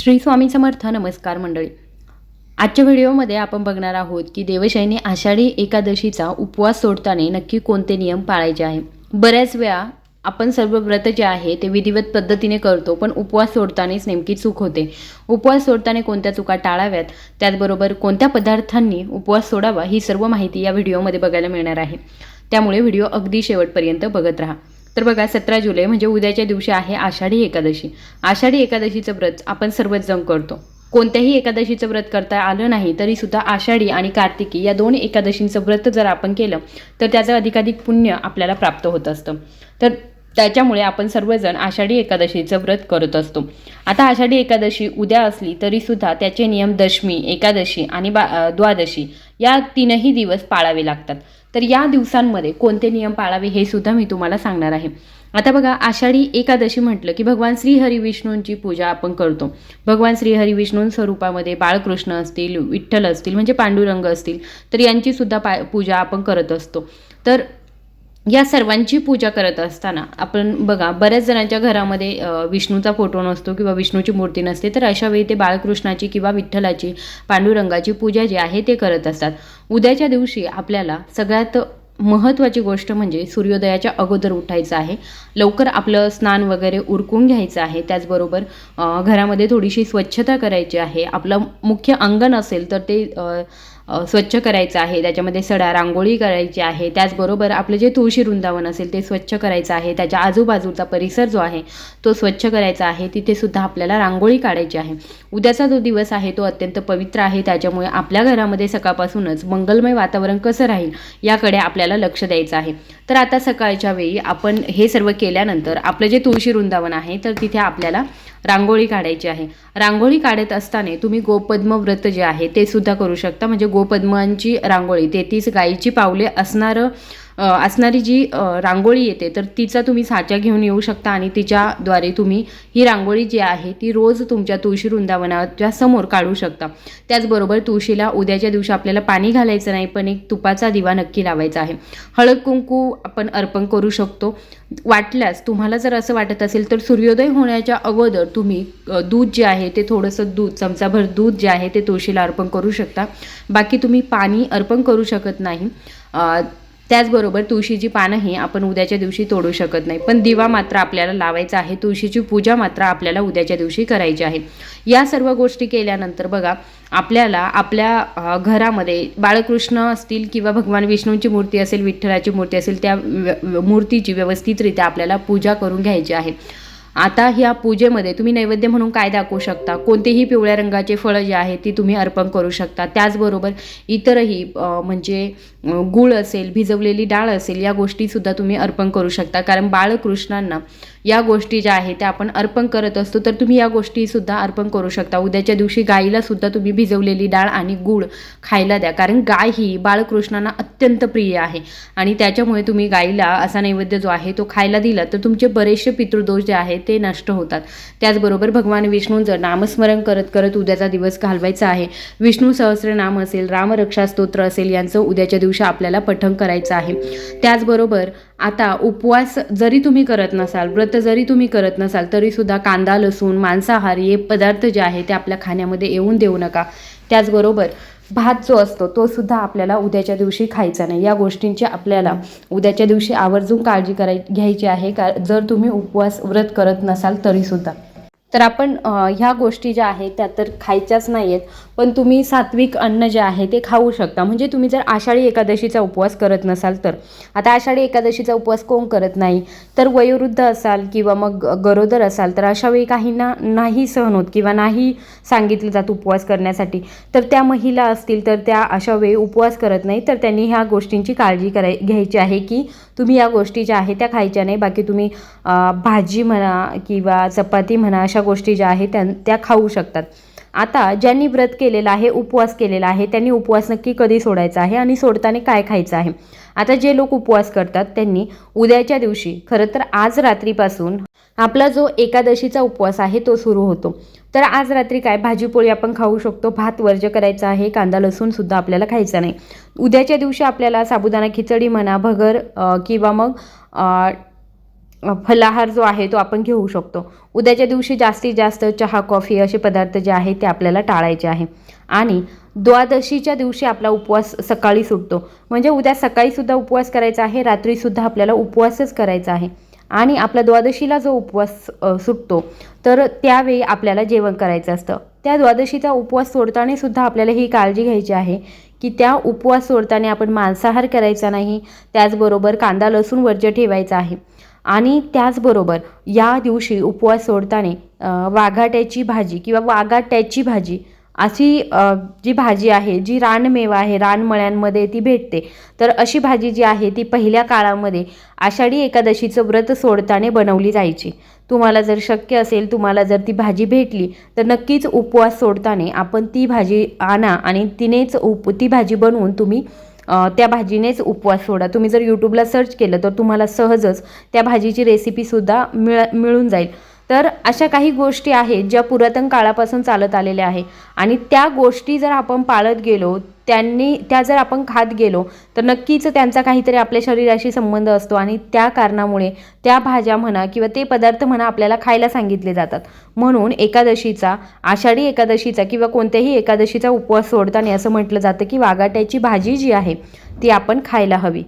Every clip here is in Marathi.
श्री स्वामी समर्थ नमस्कार मंडळी. आजच्या व्हिडिओमध्ये आपण बघणार आहोत की देवशयनी आषाढी एकादशीचा उपवास सोडताना नक्की कोणते नियम पाळायचे आहे बऱ्याच वेळा आपण सर्व व्रत जे आहे ते विधिवत पद्धतीने करतो पण उपवास सोडतानाच नेमकी चूक होते. उपवास सोडताना कोणत्या चुका टाळाव्यात त्याचबरोबर कोणत्या पदार्थांनी उपवास सोडावा ही सर्व माहिती या व्हिडिओमध्ये बघायला मिळणार आहे. त्यामुळे व्हिडिओ अगदी शेवटपर्यंत बघत राहा. तर बघा सतरा जुलै म्हणजे उद्याच्या दिवशी आहे आषाढी एकादशी. आषाढी एकादशीचं व्रत आपण सर्वच जण करतो. कोणत्याही एकादशीचं व्रत करता आलं नाही तरी सुद्धा आषाढी आणि कार्तिकी या दोन एकादशींचं व्रत जर आपण केलं तर त्याचं अधिकाधिक पुण्य आपल्याला प्राप्त होत असतं. तर त्याच्यामुळे आपण सर्वजण आषाढी एकादशीचं व्रत करत असतो. आता आषाढी एकादशी उद्या असली तरीसुद्धा त्याचे नियम दशमी एकादशी आणि बा द्वादशी या तीनही दिवस पाळावे लागतात. तर या दिवसांमध्ये कोणते नियम पाळावे हे सुद्धा मी तुम्हाला सांगणार आहे. आता बघा आषाढी एकादशी म्हटलं की भगवान श्रीहरी विष्णूंची पूजा आपण करतो. भगवान श्रीहरी विष्णू स्वरूपामध्ये बाळकृष्ण असतील विठ्ठल असतील म्हणजे पांडुरंग असतील तर यांची सुद्धा पा पूजा आपण करत असतो. तर या सर्वांची पूजा करत असताना आपण बघा बऱ्याच जणांच्या घरामध्ये विष्णूचा फोटो नसतो किंवा विष्णूची मूर्ती नसते तर अशा वेळी ते बाळकृष्णाची किंवा विठ्ठलाची पांडुरंगाची पूजा जी आहे ते करत असतात. उद्याच्या दिवशी आपल्याला सगळ्यात महत्त्वाची गोष्ट म्हणजे सूर्योदयाच्या अगोदर उठायचं आहे. लवकर आपलं स्नान वगैरे उरकून घ्यायचं आहे. त्याचबरोबर घरामध्ये थोडीशी स्वच्छता करायची आहे. आपलं मुख्य अंगण असेल तर ते स्वच्छ करायचं आहे त्याच्यामध्ये सडा रांगोळी करायची आहे त्याचबरोबर आपलं जे तुळशी वृंदावन असेल ते स्वच्छ करायचं आहे त्याच्या आजूबाजूचा परिसर जो आहे तो स्वच्छ करायचा आहे तिथेसुद्धा आपल्याला रांगोळी काढायची आहे. उद्याचा जो दिवस आहे तो अत्यंत पवित्र आहे त्याच्यामुळे आपल्या घरामध्ये सकाळपासूनच मंगलमय वातावरण कसं राहील याकडे आपल्याला लक्ष द्यायचं आहे. तर आता सकाळच्या वेळी आपण हे सर्व केल्यानंतर आपलं जे तुळशी वृंदावन आहे तर तिथे आपल्याला रांगोळी काढायची आहे. रांगोळी काढत असताना तुम्ही गोपद्म व्रत जे आहे ते सुद्धा करू शकता. म्हणजे गोपद्मांची रांगोळी तेहतीस गायीची पावले असणारं असणारी जी रांगोळी येते तर तिचा तुम्ही साचा घेऊन येऊ शकता आणि तिच्याद्वारे तुम्ही ही रांगोळी जी आहे ती रोज तुमच्या तुळशी वृंदावनाच्या समोर काढू शकता. त्याचबरोबर तुळशीला उद्याच्या दिवशी आपल्याला पाणी घालायचं नाही पण एक तुपाचा दिवा नक्की लावायचा आहे. हळद कुंकू आपण अर्पण करू शकतो. वाटल्यास तुम्हाला जर असं वाटत असेल तर सूर्योदय होण्याच्या अगोदर तुम्ही दूध जे आहे ते थोडंसं दूध चमचाभर दूध जे आहे ते तुळशीला अर्पण करू शकता. बाकी तुम्ही पाणी अर्पण करू शकत नाही. त्याचबरोबर तुळशीची पानंही आपण उद्याच्या दिवशी तोडू शकत नाही. पण दिवा मात्र आपल्याला लावायचा आहे. तुळशीची पूजा मात्र आपल्याला उद्याच्या दिवशी करायची आहे. या सर्व गोष्टी केल्यानंतर बघा आपल्याला आपल्या घरामध्ये बाळकृष्ण असतील किंवा भगवान विष्णूंची मूर्ती असेल विठ्ठलाची मूर्ती असेल त्या व्य- मूर्तीची व्यवस्थितरित्या आपल्याला पूजा करून घ्यायची आहे. आता ह्या पूजेमध्ये तुम्ही नैवेद्य म्हणून काय दाखवू शकता? कोणतेही पिवळ्या रंगाचे फळं जे आहे ती तुम्ही अर्पण करू शकता. त्याचबरोबर इतरही म्हणजे गुळ गूळ असेल भिजवलेली डाळ असेल या गोष्टीसुद्धा तुम्ही अर्पण करू शकता. कारण बाळकृष्णांना या गोष्टी ज्या आहेत त्या आपण अर्पण करत असतो तर तुम्ही या गोष्टीसुद्धा अर्पण करू शकता. उद्याच्या दिवशी गाईला सुद्धा तुम्ही भिजवलेली डाळ आणि गूळ खायला द्या. कारण गाय ही बाळकृष्णांना अत्यंत प्रिय आहे. आणि त्याच्यामुळे तुम्ही गाईला असा नैवेद्य जो आहे तो खायला दिला तर तुमचे बरेचसे पितृदोष जे आहेत ते नष्ट होतात. त्याचबरोबर भगवान विष्णूंचं नामस्मरण करत करत उद्याचा दिवस घालवायचा आहे विष्णू सहस्रनाम असेल रामरक्षा स्तोत्र असेल यांचं उद्याच्या दिवशी आपल्याला पठण करायचं आहे. त्याचबरोबर आता उपवास जरी तुम्ही करत नसाल व्रत जरी तुम्ही करत नसाल तरीसुद्धा कांदा लसूण मांसाहार हे पदार्थ जे आहे ते आपल्या खाण्यामध्ये येऊन देऊ नका. त्याचबरोबर भात जो असतो तो सुद्धा आपल्याला उद्याच्या दिवशी खायचा नाही. या गोष्टींची आपल्याला उद्याच्या दिवशी आवर्जून काळजी कराय घ्यायची आहे. का जर तुम्ही उपवास व्रत करत नसाल तरीसुद्धा. तर आपण ह्या गोष्टी ज्या आहेत त्या तर खायच्याच नाही आहेत पण तुम्ही सात्विक अन्न जे आहे ते खाऊ शकता. म्हणजे तुम्ही जर आषाढी एकादशीचा उपवास करत नसाल तर. आता आषाढी एकादशीचा उपवास कोण करत नाही? तर वयोवृद्ध असाल किंवा मग गरोदर असाल तर अशा वेळी काहींना नाही सहन होत किंवा नाही सांगितलं जात उपवास करण्यासाठी. तर त्या महिला असतील तर त्या अशा वेळी उपवास करत नाही. तर त्यांनी ह्या गोष्टींची काळजी कराय घ्यायची आहे की तुम्ही या गोष्टी ज्या आहेत त्या खायच्या नाही. बाकी तुम्ही भाजी म्हणा किंवा चपाती म्हणा अशा गोष्टी ज्या आहेत त्या त्या खाऊ शकतात. आता ज्यांनी व्रत केलेलं आहे उपवास केलेला आहे त्यांनी उपवास नक्की कधी सोडायचा आहे आणि सोडताना काय खायचं आहे? आता जे लोक उपवास करतात त्यांनी उद्याच्या दिवशी खरं तर आज रात्रीपासून आपला जो एकादशीचा उपवास आहे तो सुरू होतो. तर आज रात्री काय? भाजीपोळी आपण खाऊ शकतो भात वर्ज करायचा आहे कांदा लसूण सुद्धा आपल्याला खायचा नाही. उद्याच्या दिवशी आपल्याला साबुदाणा खिचडी म्हणा भगर किंवा मग फलाहार जो आहे तो आपण घेऊ शकतो. उद्याच्या दिवशी जास्तीत जास्त चहा कॉफी असे पदार्थ जे आहेत ते आपल्याला टाळायचे आहे. आणि द्वादशीच्या दिवशी आपला उपवास सकाळी सुटतो. म्हणजे उद्या सकाळीसुद्धा उपवास करायचा आहे रात्रीसुद्धा आपल्याला उपवासच करायचा आहे. आणि आपला द्वादशीला जो उपवास सुटतो तर त्यावेळी आपल्याला जेवण करायचं असतं. त्या द्वादशीचा उपवास सोडताना सुद्धा आपल्याला ही काळजी घ्यायची आहे की त्या उपवास सोडताना आपण मांसाहार करायचा नाही त्याचबरोबर कांदा लसूण वर्ज्य ठेवायचा आहे. आणि त्याचबरोबर या दिवशी उपवास सोडताना वाघाट्याची भाजी किंवा वाघाट्याची भाजी अशी जी भाजी आहे जी रानमेवा आहे रानमळ्यांमध्ये ती भेटते. तर अशी भाजी जी आहे ती पहिल्या काळामध्ये आषाढी एकादशीचं व्रत सोडताना बनवली जायची. तुम्हाला जर शक्य असेल तुम्हाला जर ती भाजी भेटली तर नक्कीच उपवास सोडताना आपण ती भाजी आणा आणि तिनेच उप ती भाजी बनवून तुम्ही त्या भाजीनेच उपवास सोडा. तुम्ही जर यूट्यूबला सर्च केलं तर तुम्हाला सहजच त्या भाजीची रेसिपीसुद्धा मिळ मिळून जाईल. तर अशा काही गोष्टी आहेत ज्या पुरातन काळापासून चालत आलेल्या आहे आणि त्या गोष्टी जर आपण पाळत गेलो त्यांनी त्या जर आपण खात गेलो तर नक्कीच त्यांचा काहीतरी आपल्या शरीराशी संबंध असतो आणि त्या कारणामुळे त्या भाज्या म्हणा किंवा ते पदार्थ म्हणा आपल्याला खायला सांगितले जातात. म्हणून एकादशीचा आषाढी एकादशीचा किंवा कोणत्याही एकादशीचा उपवास सोडताना असं म्हटलं जातं की वागाट्याची भाजी जी आहे ती आपण खायला हवी.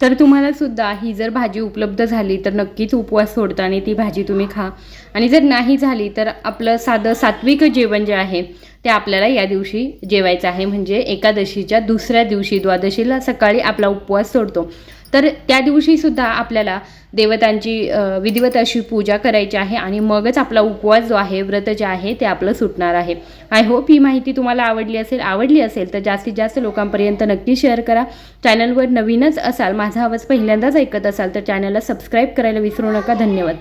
तर तुम्हाला सुद्धा ही जर भाजी उपलब्ध झाली तर नक्कीच उपवास सोडताना ती भाजी तुम्ही खा. आणि जर नाही झाली तर आपलं साधं सात्विक जेवण जे आहे ते आपल्याला या दिवशी जेवायचं आहे. म्हणजे एकादशीच्या दुसऱ्या दिवशी द्वादशीला सकाळी आपला उपवास सोडतो. तर त्या दिवशीसुद्धा आपल्याला देवतांची विधिवत अशी पूजा करायची आहे आणि मगच आपला उपवास जो आहे व्रत जे आहे ते आपलं सुटणार आहे. आय होप ही माहिती तुम्हाला आवडली असेल आवडली असेल तर जास्तीत जास्त लोकांपर्यंत नक्की शेअर करा. चॅनलवर नवीनच असाल माझा आवाज पहिल्यांदाच ऐकत असाल तर चॅनलला सबस्क्राईब करायला विसरू नका. धन्यवाद.